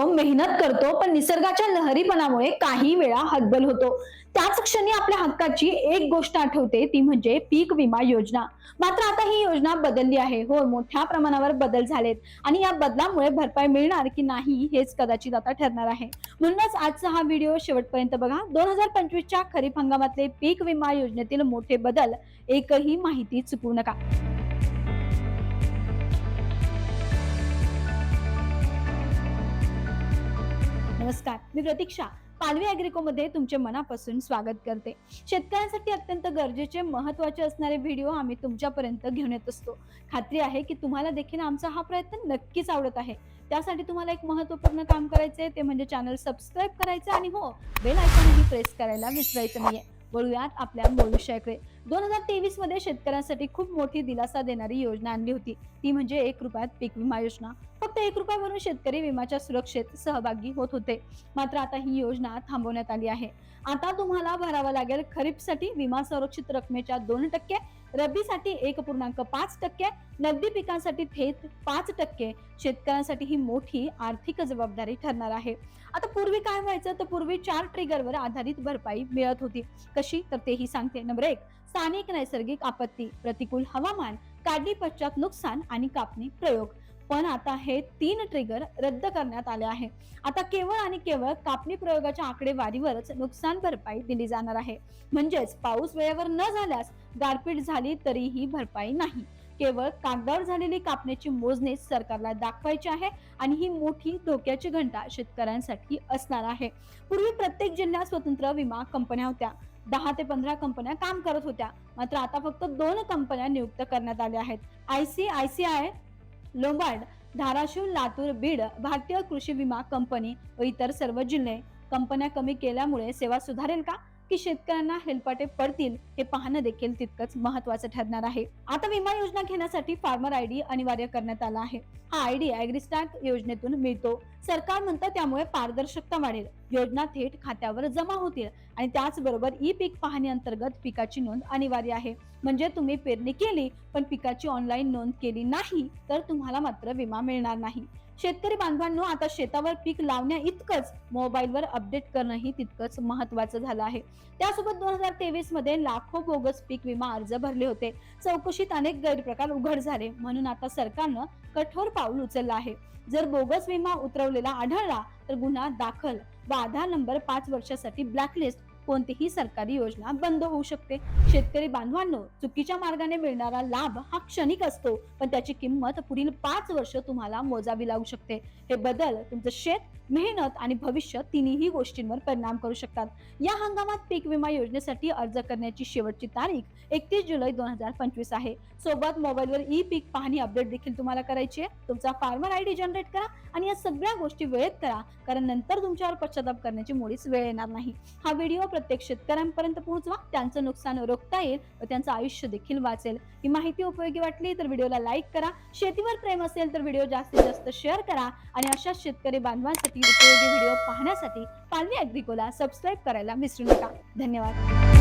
असतो मेहनत करतो पण निसर्गाच्या लहरीपणामुळे काही वेळा हतबल होतो. त्याच क्षणी आपल्या हक्काची एक गोष्ट आठवते ती म्हणजे पीक विमा योजना. मात्र आता ही योजना बदलली आहे. हो मोठ्या प्रमाणावर बदल झालेत. आणि या बदलामुळे भरपाई मिळणार की नाही हेच कदाचित आता ठरणार आहे. म्हणूनच आजचा हा व्हिडिओ शेवटपर्यंत बघा. दोन हजार पंचवीसच्या खरीप हंगामातले पीक विमा योजनेतील मोठे बदल एकही माहिती चुकवू नका. नमस्कार. मी प्रतीक्षा. पालवी अॅग्रिकोमध्ये तुमचे मनापासून स्वागत करते. शेतकऱ्यांसाठी अत्यंत गरजेचे महत्त्वाचे असणारे व्हिडिओ आम्ही तुमच्यापर्यंत घेऊन येत असतो. खात्री आहे की तुम्हाला देखील आमचा हा प्रयत्न नक्कीच आवडत आहे. त्यासाठी तुम्हाला एक महत्त्वपूर्ण काम करायचे ते म्हणजे चॅनल सबस्क्राईब करायचं आणि हो बेल आयकॉनही प्रेस करायला विसरायचं नाहीये. वळूयात आपल्या मूळ विषयाकडे. दोन हजार तेवीसमध्ये शेतकऱ्यांसाठी खूप मोठी दिलासा देणारी योजना आणली होती. ती म्हणजे एक रुपयात पीक विमा योजना. फक्त एक रुपया भरून शेतकरी विम्याच्या सुरक्षेत सहभागी होत होते. मात्र आता ही योजना थांबवण्यात आली आहे. आता तुम्हाला भरावा लागेल खरीपसाठी विमा संरक्षित रकमेच्या दोन टक्के रब्बीसाठी एक पूर्णांक पाच टक्के नगदी पिकांसाठी थेट पाच टक्के. शेतकऱ्यांसाठी ही मोठी आर्थिक जबाबदारी ठरणार आहे. आता पूर्वी काय व्हायचं? तर पूर्वी चार ट्रिगरवर आधारित भरपाई मिळत होती. कशी? तर तेही सांगते. नंबर एक स्थानिक नैसर्गिक आपत्ती प्रतिकूल हवामान काढणी पश्चात नुकसान आणि कापणी प्रयोग. पण आता हे तीन ट्रिगर रद्द करण्यात आले आहे. आता केवळ आणि केवळ कापणी प्रयोगाच्या आकडेवारीवरच नुकसान भरपाई दिली जाणार आहे. म्हणजेच पाऊस वेळेवर न झाल्यास गारपीट झाली तरीही भरपाई नाही. केवळ कागदावर झालेली कापण्याची मोजणी सरकारला दाखवायची आहे आणि ही मोठी धोक्याची घंटा शेतकऱ्यांसाठी असणार आहे. पूर्वी प्रत्येक जिल्ह्यात स्वतंत्र विमा कंपन्या होत्या. दहा ते पंधरा कंपन्या काम करत होत्या. मात्र आता फक्त दोन कंपन्या नियुक्त करण्यात आल्या आहेत. I C I C I Lombard Dharashiv Latur Beed भारतीय कृषी विमा कंपनी व इतर सर्व जिल्हे कंपन्या कमी केल्यामुळे सेवा सुधारेल का? की शेतकऱ्यांना हेलपाटे पडतील हे पाहणं देखील तितकंच महत्वाचं ठरणार आहे. आता विमा योजना घेण्यासाठी फार्मर आयडी अनिवार्य करण्यात आला आहे. हा आयडी अॅग्रिस्टॅक योजनेतून मिळतो. सरकार म्हणतं त्यामुळे पारदर्शकता वाढेल. योजना थेट खात्यावर जमा होतील. आणि त्याचबरोबर ई पीक पाहणी अंतर्गत पिकाची नोंद अनिवार्य आहे. म्हणजे तुम्ही पेरणी केली पण पिकाची ऑनलाईन नोंद केली नाही तर तुम्हाला मात्र विमा मिळणार नाही. शेतकरी बांधवांनो आता शेतावर पीक लावण्या इतकंच मोबाईलवर अपडेट करणंही तितकंच महत्वाचं झालं आहे. त्यासोबत दोन हजार तेवीसमध्ये लाखो बोगस पीक विमा अर्ज भरले होते. चौकशीत अनेक गैरप्रकार उघड झाले म्हणून आता सरकारनं कठोर पाऊल उचललं आहे. जर बोगस विमा उतरवलेला आढळला तर गुन्हा दाखल व आधार नंबर पाच वर्षासाठी ब्लॅकलिस्ट कोणतीही सरकारी योजना बंद होऊ शकते. शेतकरी बांधवांनो चुकीच्या मार्गाने मिळणारा लाभ हा क्षणिक असतो पण त्याची किंमत पुढील पाच वर्ष तुम्हाला मोजावी लागू शकते. हे बदल तुमचं शेत मेहनत आणि भविष्य तिन्ही गोष्टींवर परिणाम करू शकतात. या हंगामात पीक विमा योजनेसाठी अर्ज करण्याची शेवटची तारीख एकतीस जुलै दोन हजार पंचवीस आहे. सोबत मोबाईलवर ई पीक पाहणी अपडेट देखील तुम्हाला करायची आहे. तुमचा फार्मर आय डी जनरेट करा आणि या सगळ्या गोष्टी वेळेत करा कारण नंतर तुमच्यावर पश्चाताप करण्याची मुळीच वेळ येणार नाही. हा व्हिडिओ प्रत्येक शेतकऱ्यांपर्यंत पोहोचवा त्यांचं नुकसान रोखता येईल व त्यांचं आयुष्य देखील वाचेल. ही माहिती उपयोगी वाटली तर व्हिडिओला लाईक करा शेतीवर प्रेम असेल तर व्हिडिओ जास्तीत जास्त शेअर करा आणि अशाच शेतकरी बांधवांसाठी उपयोगी व्हिडिओ पाहण्यासाठी पालवी अॅग्रिकोला सबस्क्राईब करायला विसरू नका. धन्यवाद.